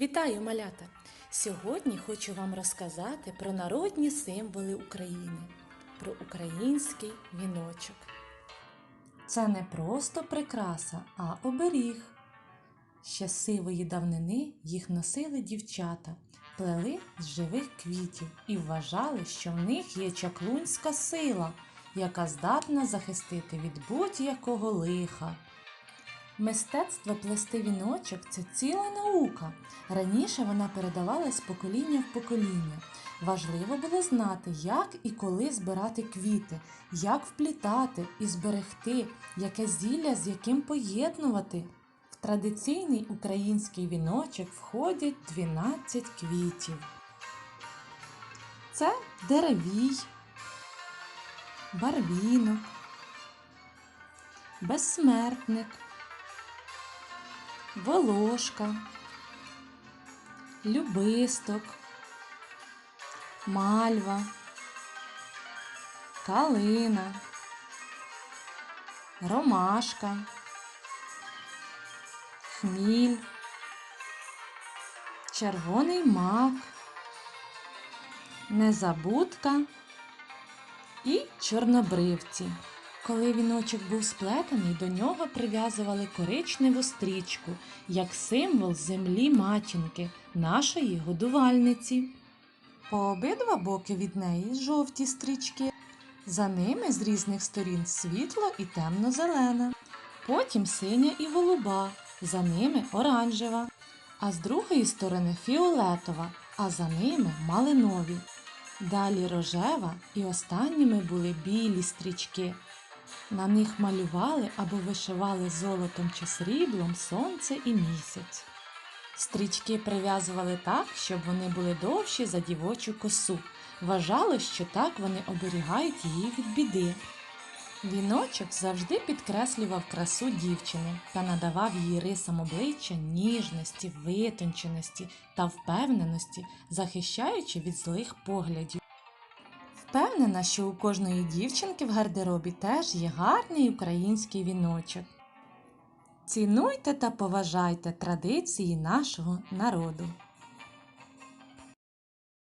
Вітаю, малята! Сьогодні хочу вам розказати про народні символи України, про український віночок. Це не просто прикраса, а оберіг. Ще сивої давнини їх носили дівчата, плели з живих квітів і вважали, що в них є чаклунська сила, яка здатна захистити від будь-якого лиха. Мистецтво плести віночок це ціла наука. Раніше вона передавалась з покоління в покоління. Важливо було знати, як і коли збирати квіти, як вплітати і зберегти, яке зілля з яким поєднувати. В традиційний український віночок входять 12 квітів. Це деревій, барвінок, безсмертник волошка, любисток, мальва, калина, ромашка, хміль, червоний мак, незабудка і чорнобривці. Коли віночок був сплетений, до нього прив'язували коричневу стрічку як символ землі матінки, нашої годувальниці. По обидва боки від неї жовті стрічки. За ними з різних сторін світло і темно-зелена. Потім синя і голуба, за ними оранжева, а з другої сторони фіолетова, а за ними малинові. Далі рожева і останніми були білі стрічки. На них малювали або вишивали золотом чи сріблом сонце і місяць. Стрічки прив'язували так, щоб вони були довші за дівочу косу. Вважали, що так вони оберігають її від біди. Віночок завжди підкреслював красу дівчини та надавав їй рисам обличчя ніжності, витонченості та впевненості, захищаючи від злих поглядів. Впевнена, що у кожної дівчинки в гардеробі теж є гарний український віночок. Цінуйте та поважайте традиції нашого народу.